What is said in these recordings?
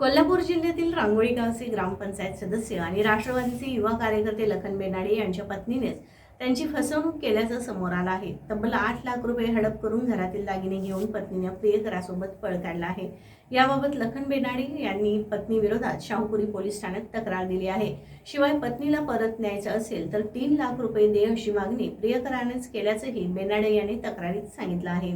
कोल्हापूर जिल्ह्यातील रांगोळी गावचे ग्रामपंचायत सदस्य आणि राष्ट्रवादीचे युवा कार्यकर्ते लखन बेनाडे यांच्या पत्नीनेच त्यांची फसवणूक केल्याचं समोर आलं आहे. तब्बल आठ लाख रुपये हडप करून घरातील दागिने घेऊन पत्नीने प्रियकरासोबत पळ काढला आहे. याबाबत लखन बेनाडे यांनी पत्नीविरोधात शाहूपुरी पोलीस ठाण्यात तक्रार दिली आहे. शिवाय पत्नीला परत न्यायचं असेल तर तीन लाख रुपये दे अशी मागणी प्रियकरानेच केल्याचंही बेनाडे यांनी तक्रारीत सांगितलं आहे.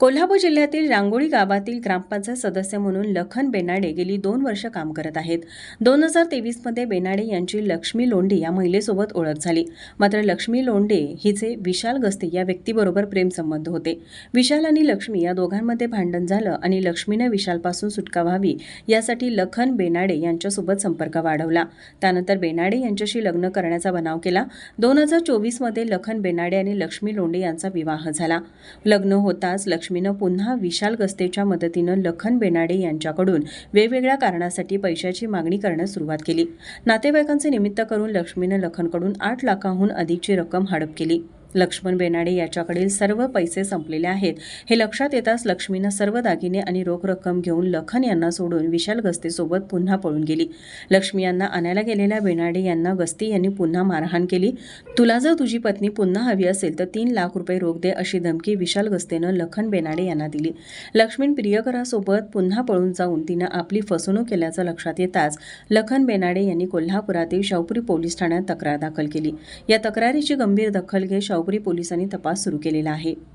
कोल्हापूर जिल्ह्यातील रांगोळी गावातील ग्रामपंचायत सदस्य म्हणून लखन बेनाडे गेली दोन वर्ष काम करत आहेत. दोन हजार तेवीसमध्ये बेनाडे यांची लक्ष्मी लोंढे या महिलेसोबत ओळख झाली. मात्र लक्ष्मी लोंढे हिचे विशाल गस्ते या व्यक्तीबरोबर प्रेमसंबंध होते. विशाल आणि लक्ष्मी या दोघांमध्ये भांडण झालं आणि लक्ष्मीनं विशालपासून सुटका व्हावी यासाठी लखन बेनाडे यांच्यासोबत संपर्क वाढवला. त्यानंतर बेनाडे यांच्याशी लग्न करण्याचा बनाव केला. दोन हजार चोवीसमध्ये लखन बेनाडे आणि लक्ष्मी लोंढे यांचा विवाह झाला. लग्न होताच लक्ष्मी लक्ष्मीनं पुन्हा विशाल गस्तेच्या मदतीनं लखन बेनाडे यांच्याकडून वेगवेगळ्या कारणासाठी पैशाची मागणी करण्यास सुरुवात केली. नातेवाईकांचे निमित्त करून लक्ष्मीनं लखनकडून आठ लाखाहून अधिकची रक्कम हडप केली. लक्ष्मण बेनाडे याच्याकडील सर्व पैसे संपलेले आहेत. हे लक्षात येताच लक्ष्मीनं सर्व दागिने आणि रोख रक्कम घेऊन लखन यांना सोडून विशाल गस्तेसोबत पुन्हा पळून गेली. लक्ष्मी यांना आणायला गेलेल्या बेनाडे यांना गस्ती यांनी पुन्हा मारहाण केली. तुला जर तुझी पत्नी पुन्हा हवी असेल तर तीन लाख रुपये रोख दे अशी धमकी विशाल गस्तेनं लखन बेनाडे यांना दिली. लक्ष्मीन प्रियकरासोबत पुन्हा पळून जाऊन तिनं आपली फसवणूक केल्याचं लक्षात येताच लखन बेनाडे यांनी कोल्हापुरातील शाहपुरी पोलीस ठाण्यात तक्रार दाखल केली. या तक्रारीची गंभीर दखल घेत शाहपुरी पोलिसांनी तपास सुरू केलेला आहे